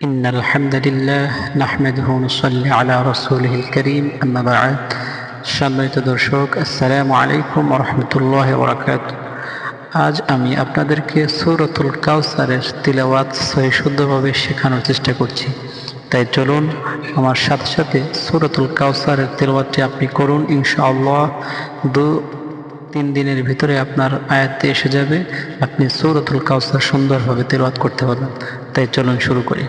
إن الحمد لله نحمده ونصلي على رسوله الكريم أما بعد সম্মানিত দর্শক আসসালামু আলাইকুম রহমতুল্লাহ বরাকাত আজ আমি আপনাদেরকে সূরাতুল কাউসারের তিলাওয়াত সহি শুদ্ধভাবে শেখানোর চেষ্টা করছি তাই চলুন আমার সাথে সাথে সূরাতুল কাউসারের তিলাওয়াতটি আপনি করুন ইনশাআল্লাহ দু তিন দিনের ভিতরে আপনার আয়াতে এসে যাবে আপনি সূরাতুল কাউসার সুন্দরভাবে তিলাওয়াত করতে পারবেন তাই চলুন শুরু করি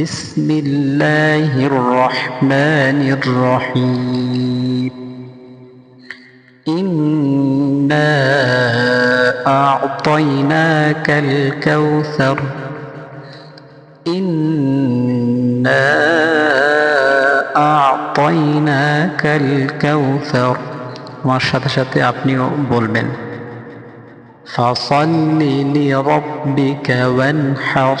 بسم الله الرحمن الرحيم إنا أعطيناك الكوثر إنا أعطيناك الكوثر আমার সাথে সাথে আপনিও বলবেন ফাসাল্লি লিরাব্বিকা ওয়ানহার